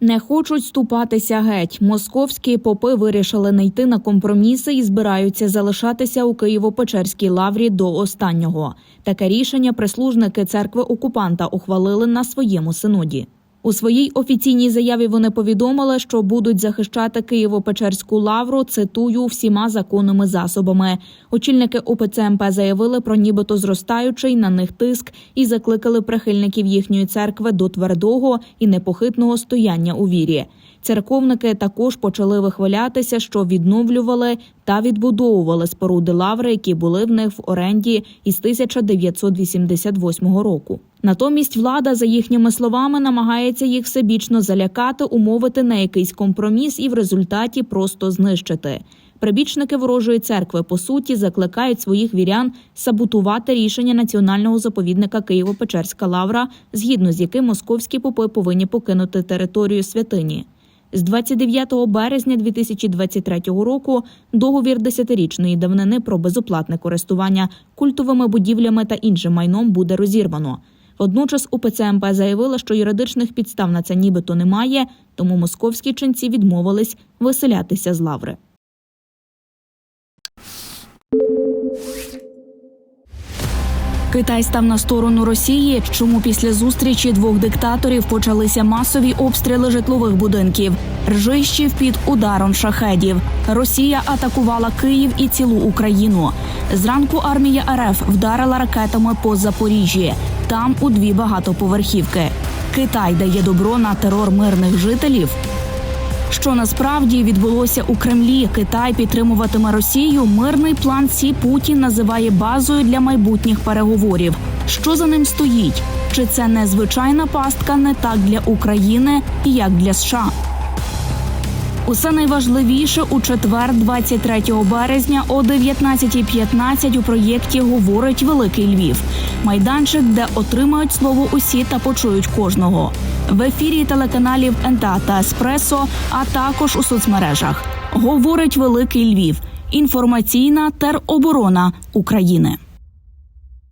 Не хочуть ступатися геть. Московські попи вирішили не йти на компроміси і збираються залишатися у Києво-Печерській лаврі до останнього. Таке рішення прислужники церкви окупанта ухвалили на своєму синоді. У своїй офіційній заяві вони повідомили, що будуть захищати Києво-Печерську лавру. Цитую всіма законними засобами. Очільники ОПЦМП заявили про нібито зростаючий на них тиск і закликали прихильників їхньої церкви до твердого і непохитного стояння у вірі. Церковники також почали вихвалятися, що відновлювали та відбудовували споруди лаври, які були в них в оренді із 1988 року. Натомість влада, за їхніми словами, намагається їх всебічно залякати, умовити на якийсь компроміс і в результаті просто знищити. Прибічники ворожої церкви по суті закликають своїх вірян саботувати рішення національного заповідника Києво-Печерська лавра, згідно з яким московські попи повинні покинути територію святині. З 29 березня 2023 року договір десятирічної давнини про безоплатне користування культовими будівлями та іншим майном буде розірвано. Водночас УПЦ МП заявила, що юридичних підстав на це нібито немає, тому московські ченці відмовились виселятися з лаври. Китай став на сторону Росії, чому після зустрічі двох диктаторів почалися масові обстріли житлових будинків, ржищів під ударом шахедів. Росія атакувала Київ і цілу Україну. Зранку армія РФ вдарила ракетами по Запоріжжі. Там у дві багатоповерхівки. Китай дає добро на терор мирних жителів. Що насправді відбулося у Кремлі? Китай підтримуватиме Росію. Мирний план Сі Путін називає базою для майбутніх переговорів. Що за ним стоїть? Чи це не звичайна пастка не так для України, як для США? Усе найважливіше у четвер, 23 березня о 19.15 у проєкті говорить Великий Львів. Майданчик, де отримають слово усі та почують кожного. В ефірі телеканалів НТА та Еспресо, а також у соцмережах. Говорить Великий Львів. Інформаційна тероборона України.